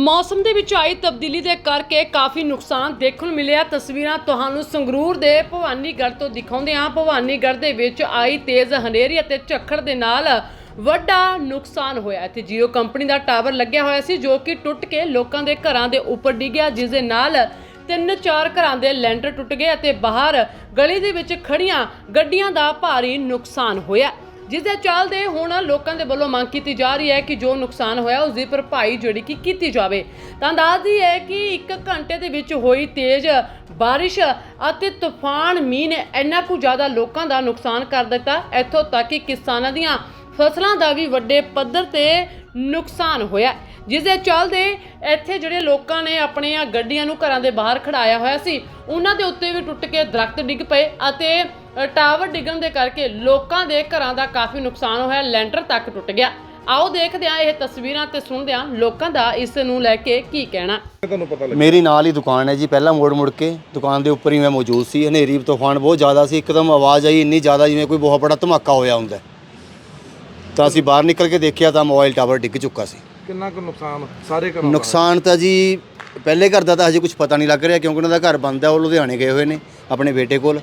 ਮੌਸਮ ਦੇ ਵਿੱਚ ਆਈ ਤਬਦੀਲੀ ਦੇ ਕਰਕੇ ਕਾਫੀ ਨੁਕਸਾਨ ਦੇਖਣ ਨੂੰ ਮਿਲਿਆ। ਤਸਵੀਰਾਂ ਤੁਹਾਨੂੰ ਸੰਗਰੂਰ ਦੇ ਭਵਾਨੀਗੜ੍ਹ ਤੋਂ ਦਿਖਾਉਂਦੇ ਹਾਂ। ਭਵਾਨੀਗੜ੍ਹ ਦੇ ਵਿੱਚ ਆਈ ਤੇਜ਼ ਹਨੇਰੀ ਅਤੇ ਝੱਖੜ ਦੇ ਨਾਲ ਵੱਡਾ ਨੁਕਸਾਨ ਹੋਇਆ। ਇੱਥੇ ਜੀਓ ਕੰਪਨੀ ਦਾ ਟਾਵਰ ਲੱਗਿਆ ਹੋਇਆ ਸੀ, ਜੋ ਕਿ ਟੁੱਟ ਕੇ ਲੋਕਾਂ ਦੇ ਘਰਾਂ ਦੇ ਉੱਪਰ ਡਿੱਗਿਆ, ਜਿਸ ਦੇ ਨਾਲ ਤਿੰਨ ਚਾਰ ਘਰਾਂ ਦੇ ਲੈਂਟਰ ਟੁੱਟ ਗਏ ਅਤੇ ਬਾਹਰ ਗਲੀ ਦੇ ਵਿੱਚ ਖੜੀਆਂ ਗੱਡੀਆਂ ਦਾ ਭਾਰੀ ਨੁਕਸਾਨ ਹੋਇਆ। ਜਿਸ ਦੇ ਚੱਲਦੇ ਹੁਣ ਲੋਕਾਂ ਦੇ ਵੱਲੋਂ ਮੰਗ ਕੀਤੀ ਜਾ ਰਹੀ ਹੈ ਕਿ ਜੋ ਨੁਕਸਾਨ ਹੋਇਆ ਉਸ ਦੀ ਭਰਪਾਈ ਜਿਹੜੀ ਕਿ ਕੀਤੀ ਜਾਵੇ। ਤਾਂ ਦੱਸਦੀ ਹੈ ਕਿ 1 ਘੰਟੇ ਦੇ ਵਿੱਚ ਹੋਈ ਤੇਜ਼ ਬਾਰਿਸ਼ ਅਤੇ ਤੂਫਾਨ ਮੀਂਹ ਨੇ ਇੰਨਾ ਕੁ ਜ਼ਿਆਦਾ ਲੋਕਾਂ ਦਾ ਨੁਕਸਾਨ ਕਰ ਦਿੱਤਾ। ਇੱਥੋਂ ਤੱਕ ਕਿ ਕਿਸਾਨਾਂ ਦੀਆਂ ਫਸਲਾਂ ਦਾ ਵੀ ਵੱਡੇ ਪੱਧਰ ਤੇ ਨੁਕਸਾਨ ਹੋਇਆ। ਜਿਸ ਦੇ ਚੱਲਦੇ ਇੱਥੇ ਜਿਹੜੇ ਲੋਕਾਂ ਨੇ ਆਪਣੀਆਂ ਗੱਡੀਆਂ ਨੂੰ ਘਰਾਂ ਦੇ ਬਾਹਰ ਖੜਾਇਆ ਹੋਇਆ ਸੀ, ਉਹਨਾਂ ਦੇ ਉੱਤੇ ਵੀ ਟੁੱਟ ਕੇ ਦਰਖਤ ਡਿੱਗ ਪਏ ਅਤੇ ਟਾਵਰ ਡਿੱਗਣ ਦੇ ਕਰਕੇ ਲੋਕਾਂ ਦੇ ਘਰਾਂ ਦਾ ਕਾਫੀ ਨੁਕਸਾਨ ਹੋਇਆ ਲੈਂਟਰ ਤੱਕ ਟੁੱਟ ਗਿਆ। ਆਓ ਦੇਖਦੇ ਹਾਂ ਇਹ ਤਸਵੀਰਾਂ ਤੇ ਸੁਣਦੇ ਹਾਂ ਲੋਕਾਂ ਦਾ ਇਸ ਨੂੰ ਲੈ ਕੇ ਕੀ ਕਹਿਣਾ। ਤੁਹਾਨੂੰ ਪਤਾ ਲੱਗਾ ਮੇਰੀ ਨਾਲ ਹੀ ਦੁਕਾਨ ਹੈ ਜੀ ਪਹਿਲਾਂ ਮੋੜ ਮੁੜ ਕੇ। ਦੁਕਾਨ ਦੇ ਉੱਪਰ ਹੀ ਮੈਂ ਮੌਜੂਦ ਸੀ ਹਨੇਰੀ ਤੂਫਾਨ ਬਹੁਤ ਜ਼ਿਆਦਾ ਸੀ ਇੱਕਦਮ ਆਵਾਜ਼ ਆਈ ਇੰਨੀ ਜ਼ਿਆਦਾ ਜਿਵੇਂ ਕੋਈ ਬਹੁਤ ਬੜਾ ਧਮਾਕਾ ਹੋਇਆ ਹੁੰਦਾ। ਤਾਂ ਅਸੀਂ ਬਾਹਰ ਨਿਕਲ ਕੇ ਦੇਖਿਆ ਤਾਂ ਮੋਬਾਈਲ ਟਾਵਰ ਡਿੱਗ ਚੁੱਕਾ ਸੀ। ਕਿੰਨਾ ਕੁ ਨੁਕਸਾਨ ਸਾਰੇ ਘਰਾਂ ਦਾ? ਨੁਕਸਾਨ ਤਾਂ ਜੀ ਪਹਿਲੇ ਘਰ ਦਾ ਤਾਂ ਹਜੇ ਕੁਝ ਪਤਾ ਨਹੀਂ ਲੱਗ ਰਿਹਾ ਕਿਉਂਕਿ ਉਹਨਾਂ ਦਾ ਘਰ ਬੰਦ ਹੈ ਉਹ ਲੁਧਿਆਣੇ ਗਏ ਹੋਏ ਨੇ ਆਪਣੇ ਬੇਟੇ ਕੋਲ।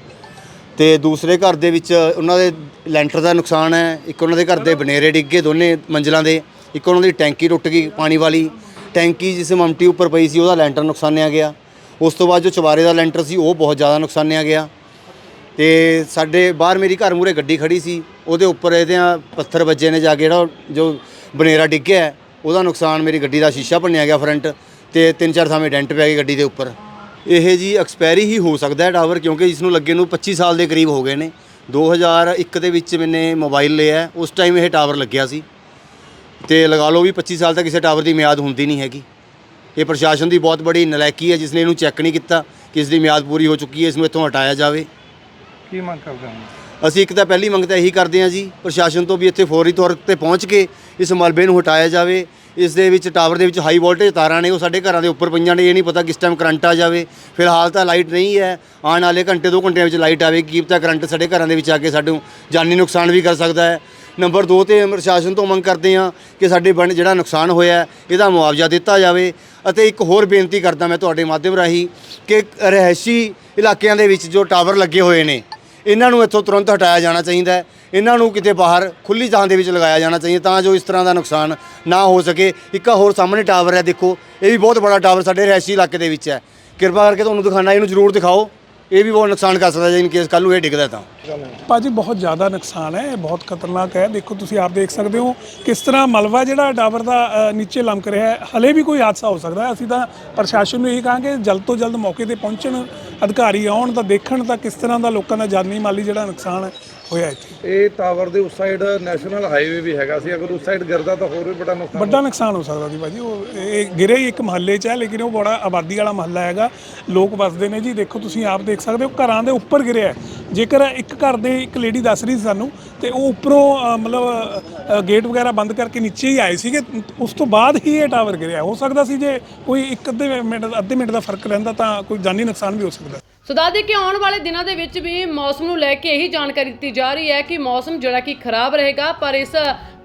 ਤੇ ਦੂਸਰੇ ਘਰ ਦੇ ਵਿੱਚ ਉਹਨਾਂ ਦੇ ਲੈਂਟਰ ਦਾ ਨੁਕਸਾਨ ਹੈ, ਇੱਕ ਉਹਨਾਂ ਦੇ ਘਰ ਦੇ ਬਨੇਰੇ ਡਿੱਗ ਗਏ ਦੋਨੇ ਮੰਜ਼ਲਾਂ ਦੇ, ਇੱਕ ਉਹਨਾਂ ਦੀ ਟੈਂਕੀ ਟੁੱਟ ਗਈ ਪਾਣੀ ਵਾਲੀ, ਟੈਂਕੀ ਜਿਸ ਮਮਟੀ ਉੱਪਰ ਪਈ ਸੀ ਉਹਦਾ ਲੈਂਟਰ ਨੁਕਸਾਨਿਆ ਗਿਆ, ਉਸ ਤੋਂ ਬਾਅਦ ਜੋ ਚਵਾਰੇ ਦਾ ਲੈਂਟਰ ਸੀ ਉਹ ਬਹੁਤ ਜ਼ਿਆਦਾ ਨੁਕਸਾਨਿਆ ਗਿਆ, ਤੇ ਸਾਡੇ ਬਾਹਰ ਮੇਰੀ ਘਰ ਮੂਰੇ ਗੱਡੀ ਖੜੀ ਸੀ, ਉਹਦੇ ਉੱਪਰ ਇਹਦਿਆਂ ਪੱਥਰ ਵੱਜੇ ਨੇ ਜਾ ਕੇ ਜਿਹੜਾ ਜੋ ਬਨੇਰਾ ਡਿੱਗਿਆ ਉਹਦਾ ਨੁਕਸਾਨ ਮੇਰੀ ਗੱਡੀ ਦਾ ਸ਼ੀਸ਼ਾ ਭੰਨਿਆ ਗਿਆ ਫਰੰਟ ਤੇ ਤਿੰਨ ਚਾਰ ਥਾਵੇਂ ਡੈਂਟ ਪੈ ਗਏ ਗੱਡੀ ਦੇ ਉੱਪਰ। ਇਹ ਜੀ ਐਕਸਪਾਇਰੀ ਹੀ ਹੋ ਸਕਦਾ ਹੈ ਟਾਵਰ ਕਿਉਂਕਿ ਇਸ ਨੂੰ ਲੱਗੇ ਨੂੰ 25 ਸਾਲ ਦੇ ਕਰੀਬ ਹੋ ਗਏ ਨੇ। 2001 ਦੇ ਵਿੱਚ ਮੈਨੇ ਮੋਬਾਈਲ ਲਿਆ। ਉਸ ਟਾਈਮ ਇਹ ਟਾਵਰ ਲੱਗਿਆ ਸੀ। ਤੇ ਲਗਾ ਲਓ ਵੀ 25 ਸਾਲ ਤੱਕ ਕਿਸੇ ਟਾਵਰ ਦੀ ਮਿਆਦ ਹੁੰਦੀ ਨਹੀਂ ਹੈਗੀ। ਇਹ ਪ੍ਰਸ਼ਾਸਨ ਦੀ ਬਹੁਤ ਬੜੀ ਨਲਾਇਕੀ ਹੈ ਜਿਸ ਨੇ ਇਹਨੂੰ ਚੈੱਕ ਨਹੀਂ ਕੀਤਾ ਕਿ ਇਸ ਦੀ ਮਿਆਦ ਪੂਰੀ ਹੋ ਚੁੱਕੀ ਹੈ ਇਸ ਨੂੰ ਇੱਥੋਂ ਹਟਾਇਆ ਜਾਵੇ। ਕੀ ਮੰਗ ਕਰਦੇ ਹਾਂ? ਅਸੀਂ ਇੱਕ ਤਾਂ ਪਹਿਲੀ ਮੰਗ ਤਾਂ ਇਹੀ ਕਰਦੇ ਹਾਂ ਜੀ ਪ੍ਰਸ਼ਾਸਨ ਤੋਂ ਵੀ ਇੱਥੇ ਫੌਰੀ ਤੌਰ ਤੇ ਪਹੁੰਚ ਕੇ ਇਸ ਮਲਬੇ ਨੂੰ ਹਟਾਇਆ ਜਾਵੇ। ਇਸ ਦੇ ਵਿੱਚ ਟਾਵਰ ਦੇ ਵਿੱਚ ਹਾਈ ਵੋਲਟੇਜ ਤਾਰਾਂ ਨੇ, ਉਹ ਸਾਡੇ ਘਰਾਂ ਦੇ ਉੱਪਰ ਪਈਆਂ ਨੇ, ਇਹ ਨਹੀਂ ਪਤਾ ਕਿਸ ਟਾਈਮ ਕਰੰਟ ਆ ਜਾਵੇ। ਫਿਲਹਾਲ ਤਾਂ ਲਾਈਟ ਨਹੀਂ ਹੈ। ਆਉਣ ਵਾਲੇ ਘੰਟੇ, ਦੋ ਘੰਟਿਆਂ ਵਿੱਚ ਲਾਈਟ ਆਵੇਗੀ ਕੀ ਪਤਾ ਕਰੰਟ ਸਾਡੇ ਘਰਾਂ ਦੇ ਵਿੱਚ ਆ ਕੇ ਸਾਨੂੰ ਜਾਨੀ ਨੁਕਸਾਨ ਵੀ ਕਰ ਸਕਦਾ ਹੈ। ਨੰਬਰ 2 ਤੇ ਪ੍ਰਸ਼ਾਸਨ ਤੋਂ ਮੰਗ ਕਰਦੇ ਹਾਂ ਕਿ ਸਾਡੇ ਬਣ ਜਿਹੜਾ ਨੁਕਸਾਨ ਹੋਇਆ ਇਹਦਾ ਮੁਆਵਜ਼ਾ ਦਿੱਤਾ ਜਾਵੇ। ਅਤੇ ਇੱਕ ਹੋਰ ਬੇਨਤੀ ਕਰਦਾ ਮੈਂ ਤੁਹਾਡੇ ਮਾਧਿਅਮ ਰਾਹੀਂ ਕਿ ਰਹਿਸ਼ੀ ਇਲਾਕਿਆਂ ਦੇ ਵਿੱਚ ਜੋ ਟਾਵਰ ਲੱਗੇ ਹੋਏ ਨੇ, ਇਹਨਾਂ ਨੂੰ ਇੱਥੋਂ ਤੁਰੰਤ ਹਟਾਇਆ ਜਾਣਾ ਚਾਹੀਦਾ ਹੈ। ਇਹਨਾਂ ਨੂੰ ਕਿਤੇ ਬਾਹਰ ਖੁੱਲੀ ਥਾਂ ਦੇ ਵਿੱਚ ਲਗਾਇਆ ਜਾਣਾ ਚਾਹੀਦਾ ਤਾਂ ਜੋ ਇਸ ਤਰ੍ਹਾਂ ਦਾ ਨੁਕਸਾਨ ਨਾ ਹੋ ਸਕੇ। ਇੱਕ ਹੋਰ ਸਾਹਮਣੇ ਟਾਵਰ ਹੈ, ਦੇਖੋ, ਇਹ ਵੀ ਬਹੁਤ ਬੜਾ ਟਾਵਰ ਸਾਡੇ ਰਹਿਸ਼ੀ ਇਲਾਕੇ ਦੇ ਵਿੱਚ ਹੈ। ਕਿਰਪਾ ਕਰਕੇ ਤੁਹਾਨੂੰ ਦਿਖਾਣਾ ਇਹਨੂੰ ਜ਼ਰੂਰ ਦਿਖਾਓ। ਇਹ ਵੀ ਬਹੁਤ ਨੁਕਸਾਨ ਕਰ ਸਕਦਾ ਜੇ ਇਨ ਕੇਸ ਕੱਲ ਨੂੰ ਇਹ ਡਿੱਗਦਾ ਤਾਂ। ਭਾਜੀ ਬਹੁਤ ਜ਼ਿਆਦਾ ਨੁਕਸਾਨ ਹੈ ਇਹ ਬਹੁਤ ਖਤਰਨਾਕ ਹੈ। ਦੇਖੋ ਤੁਸੀਂ ਆਪ ਦੇਖ ਸਕਦੇ ਹੋ ਕਿਸ ਤਰ੍ਹਾਂ ਮਲਬਾ ਜਿਹੜਾ ਟਾਵਰ ਦਾ ਨੀਚੇ ਲਮਕ ਰਿਹਾ ਹੈ ਹਲੇ ਵੀ ਕੋਈ ਹਾਦਸਾ ਹੋ ਸਕਦਾ ਹੈ। ਅਸੀਂ ਤਾਂ ਪ੍ਰਸ਼ਾਸਨ ਨੂੰ ਇਹ ਕਹਾਂਗੇ ਜਲਦ ਤੋਂ ਜਲਦ ਮੌਕੇ ਤੇ ਪਹੁੰਚਣ ਅਧਿਕਾਰੀ ਆਉਣ ਤਾਂ ਦੇਖਣ ਤਾਂ ਕਿਸ ਤਰ੍ਹਾਂ ਦਾ ਲੋਕਾਂ ਦਾ ਜਾਨੀ ਮਾਲੀ ਜਿਹੜਾ ਨੁਕਸਾਨ ਹੋਇਆ ਇੱਥੇ। ਇਹ ਟਾਵਰ ਦੇ ਉਸ ਸਾਈਡ ਨੈਸ਼ਨਲ ਹਾਈਵੇ ਵੀ ਹੈਗਾ ਸੀ ਅਗਰ ਉਸ ਸਾਈਡ ਗਿਰਦਾ ਤਾਂ ਹੋਰ ਵੀ ਬੜਾ ਨੁਕਸਾਨ ਵੱਡਾ ਨੁਕਸਾਨ ਹੋ ਸਕਦਾ ਜੀ ਭਾਜੀ ਉਹ ਇਹ ਗਿਰੇ ਹੀ ਇੱਕ ਮਹੱਲੇ 'ਚ ਹੈ ਲੇਕਿਨ ਉਹ ਬੜਾ ਆਬਾਦੀ ਵਾਲਾ ਮਹੱਲਾ ਹੈਗਾ। ਲੋਕ ਵਸਦੇ ਨੇ ਜੀ ਦੇਖੋ ਤੁਸੀਂ ਆਪ ਦੇਖ ਸਕਦੇ ਹੋ ਘਰਾਂ ਦੇ ਉੱਪਰ ਗਿਰਿਆ ਜੇਕਰ ਇੱਕ ਘਰ ਦੇ ਇੱਕ ਲੇਡੀ ਦੱਸ ਰਹੀ ਸੀ ਸਾਨੂੰ ਤੇ ਉਹ ਉੱਪਰੋਂ ਮਤਲਬ ਗੇਟ ਵਗੈਰਾ ਬੰਦ ਕਰਕੇ ਨੀਚੇ ਹੀ ਆਏ ਸੀਗੇ, ਉਸ ਤੋਂ ਬਾਅਦ ਹੀ ਇਹ ਟਾਵਰ ਗਿਰਿਆ। ਹੋ ਸਕਦਾ ਸੀ ਜੇ ਕੋਈ ਇੱਕ ਅੱਧੇ ਮਿੰਟ ਅੱਧੇ ਮਿੰਟ ਦਾ ਫ਼ਰਕ ਰਹਿੰਦਾ ਤਾਂ ਕੋਈ ਜਾਨੀ ਨੁਕਸਾਨ ਵੀ ਹੋ ਸਕਦਾ। ਸੋ ਦੱਸਦੇ ਕਿ ਆਉਣ ਵਾਲੇ ਦਿਨਾਂ ਦੇ ਵਿੱਚ ਵੀ ਮੌਸਮ ਨੂੰ ਲੈ ਕੇ ਇਹੀ ਜਾਣਕਾਰੀ ਦਿੱਤੀ ਜਾ ਰਹੀ ਹੈ ਕਿ ਮੌਸਮ ਜਿਹੜਾ ਕਿ ਖਰਾਬ ਰਹੇਗਾ, ਪਰ ਇਸ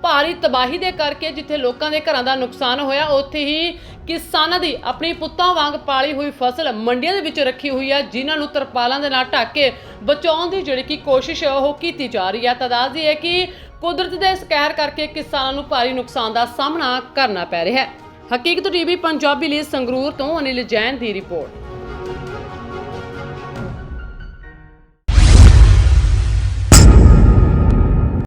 ਭਾਰੀ ਤਬਾਹੀ ਦੇ ਕਰਕੇ ਜਿੱਥੇ ਲੋਕਾਂ ਦੇ ਘਰਾਂ ਦਾ ਨੁਕਸਾਨ ਹੋਇਆ, ਉੱਥੇ ਹੀ ਕਿਸਾਨਾਂ ਦੀ ਆਪਣੀ ਪੁੱਤਾਂ ਵਾਂਗ ਪਾਲੀ ਹੋਈ ਫਸਲ ਮੰਡੀਆਂ ਦੇ ਵਿੱਚ ਰੱਖੀ ਹੋਈ ਹੈ ਜਿਨ੍ਹਾਂ ਨੂੰ ਤਰਪਾਲਾਂ ਦੇ ਨਾਲ ਢੱਕ ਕੇ ਬਚਾਉਣ ਦੀ ਜਿਹੜੀ ਕਿ ਕੋਸ਼ਿਸ਼ ਹੈ ਉਹ ਕੀਤੀ ਜਾ ਰਹੀ ਹੈ ਤਾਂ ਦੱਸਦੀ ਹੈ ਕਿ ਕੁਦਰਤ ਦੇ ਇਸ ਕਹਿਰ ਕਰਕੇ ਕਿਸਾਨਾਂ ਨੂੰ ਭਾਰੀ ਨੁਕਸਾਨ ਦਾ ਸਾਹਮਣਾ ਕਰਨਾ ਪੈ ਰਿਹਾ ਹੈ। ਹਕੀਕਤ ਟੀਵੀ, ਪੰਜਾਬੀ ਲਈ ਸੰਗਰੂਰ ਤੋਂ ਅਨਿਲ ਜੈਨ ਦੀ ਰਿਪੋਰਟ।